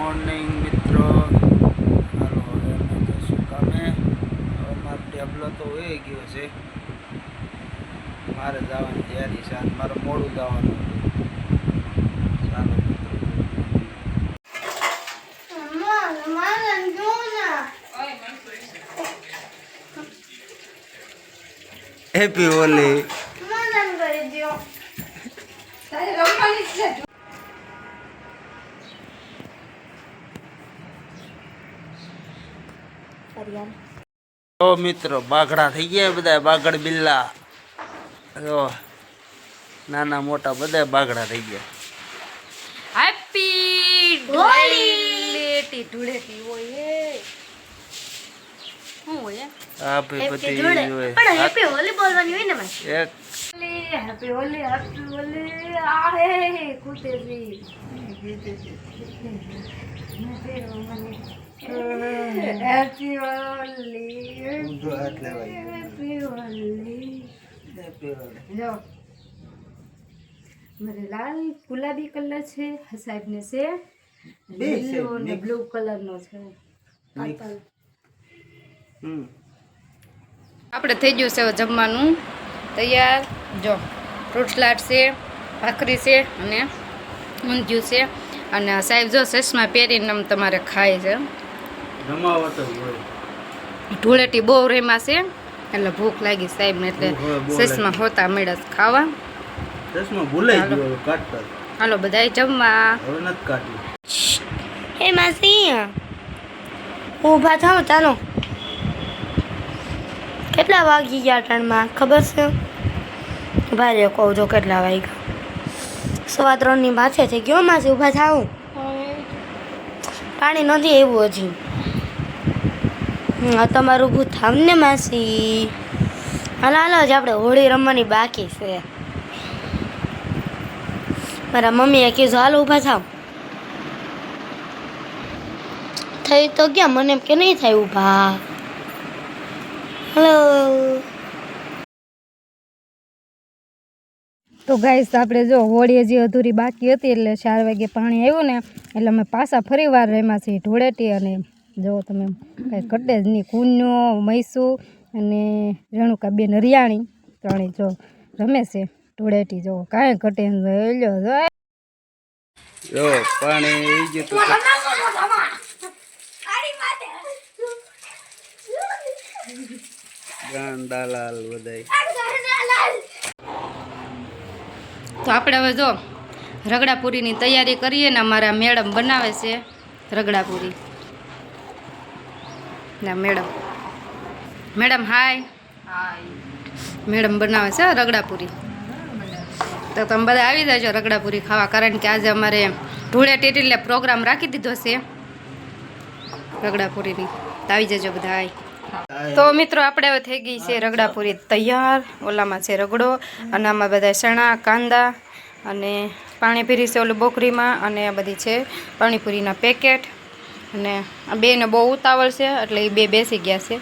Morning મિત્રો. હાલો હવે અમે જઈશું કામે. હવે મારો ટેબલો તો વહી ગયો છે. મારે જવાની તૈયારી છે. અને મારે મોડું જવાનું ચાલો હેપી હોલી તો મિત્રો બાઘડા થઈ ગયા બધા બાગડ બિલ્લા. જો નાના મોટા બધા બાઘડા થઈ ગયા. હેપી ધૂળેટી ધૂળેટી હોય એ. શું હોય એ? ભાઈ બધી હોય. પણ હેપી હોલી બોલવાની હોય ને એક હોલી, હેપી હોલી હેપી હોલી આ હે કૂદે હેપી હોલી ઊંધો હાથ લેવાય હેપી હોલી હેપી હોલી જો મારે લાલ ગુલાબી કલર છે સાહેબ ને છે બે છે, લીલો ને mix. બ્લુ કલર નો છે Mix. હમ આપણે થઈ ગયું છે હવે જમવાનું. તૈયાર? જો ફ્રૂટ સલાડ છે ભાખરી છે અને ઊંધિયું છે. અને સાહેબ જો ચશ્મા પહેરીને આમ તમારે ખાય છે. ધૂળેટી બહુ રેમાં છે એટલે ભૂખ લાગી સાહેબને એટલે ચશ્મા હોતા મળ્યા ખાવા. ચશ્મા ભૂલાઈ ચાલો. ગયો કાઢતા હાલો બધાય જમવા. હવે નથી હે માસી ઊભા થાવ ચાલો. કેટલા વાગી ગયા ટણમાં ખબર છે? રહ્યો કહું, જો કેટલા વાગ્યા. સવા ત્રણની માથે થઈ ગયો, માસી ઊભા થાવ. પાણી નથી આવ્યું હજી. તમારું ઊભું થાવ ને, માસી. હાલો હાલો, જ આપણે હોળી રમવાની બાકી છે. મારા મમ્મીએ કીધું, હાલ, ઊભા થાવ. થઈ તો ગયા, મને એમ કે નહીં થાય ઊભા. હલો તો ગાઈસ, આપણે જો હોળી હજી અધૂરી બાકી હતી એટલે ચાર વાગે પાણી આવ્યું ને, એટલે અમે પાછા ફરી વાર રમ્યા છીએ ધૂળેટી અને જો તમે કાંઈ ઘટે જ નહીં કુન્યો મૈસૂર અને રેણુકા બેન હરિયાણી ત્રણેય જો રમે છે ધૂળેટી જો કાંઈ ઘટે. લ્યો જો બધાય તો આપણે હવે જો રગડાપુરીની તૈયારી કરીએ ને અમારા મેડમ બનાવે છે રગડાપુરી. ના, મેડમ. મેડમ, હાય. મેડમ બનાવે છે રગડાપુરી. તો તમે બધા આવી જજો રગડાપુરી ખાવા, કારણ કે આજે અમારે ધૂળેટી ટેટીલે પ્રોગ્રામ રાખી દીધો છે રગડાપુરીની. તો આવી જજો બધા, હાય. તો મિત્રો, આપણે હવે થઈ ગઈ છે રગડાપુરી તૈયાર. ઓલામાં છે રગડો, અને આમાં બધા ચણા, કાંદા, અને પાણીપુરી છે ઓલી બોકરીમાં, અને આ બધી છે પાણીપુરીના પેકેટ. અને આ બેને બહુ ઉતાવળ છે, એટલે એ બે બેસી ગયા છે.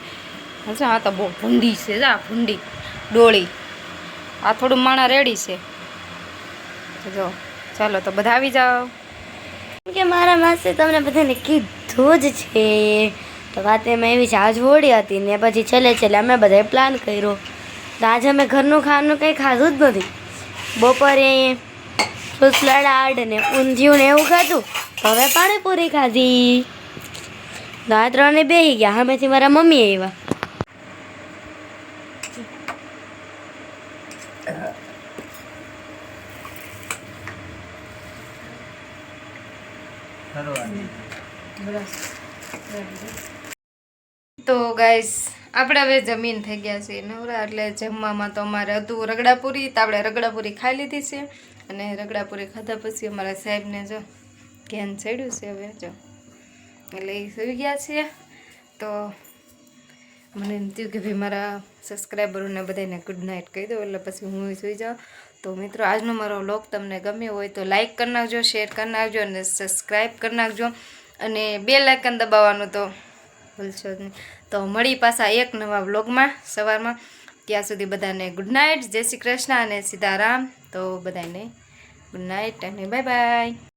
અચ્છા આ તો બહુ ભૂંડી છે, જા, ભૂંડી. ડોળી. આ થોડું માણા રેડી છે. જો, ચાલો તો બધા આવી જાઓ. કે મારા માસે તમને બધાને કીધું જ છે. તો વાત એમાં એવી છે આજ હોળી હતી ને પછી છેલ્લે છેલ્લે અમે બધાએ પ્લાન કર્યો. તો આજે અમે ઘરનું ખાવાનું કંઈ ખાધું જ નથી. બપોરે ફ્રૂટ સલાડ ને ઊંધિયું ને એવું ખાધું. તો હવે પાણીપુરી ખાધી. તો આ ત્રણે બેસી ગયા સામેથી મારા મમ્મી આવ્યા. તો ગાઈસ આપણે હવે જમીન થઈ ગયા છે નવરા, એટલે જમવામાં તો અમારે હતું રગડાપુરી, તો આપણે રગડાપુરી ખાઈ લીધી છે. અને રગડાપુરી ખાધા પછી અમારા સાહેબને જો ધ્યાન ચડ્યું છે હવે, જો. એટલે એ સુઈ ગયા છે તો મને એમ થયું કે ભાઈ મારા સબસ્ક્રાઈબરોને બધાને ગુડ નાઇટ કહી દો એટલે પછી હું સુઈ જાઉં. તો મિત્રો, આજનો મારો વ્લોગ તમને ગમ્યો હોય તો લાઈક કરી નાખજો શેર કરી નાખજો અને સબસ્ક્રાઈબ કરી નાખજો. અને બે લાઇકન દબાવવાનું તો ભૂલશો જ નહીં. તો મળી પાછા એક નવા વ્લોગમાં સવારમાં. ત્યાં સુધી બધાને ગુડ નાઇટ જય શ્રી કૃષ્ણ અને સીતારામ. તો બધાને ગુડ નાઇટ અને બાય બાય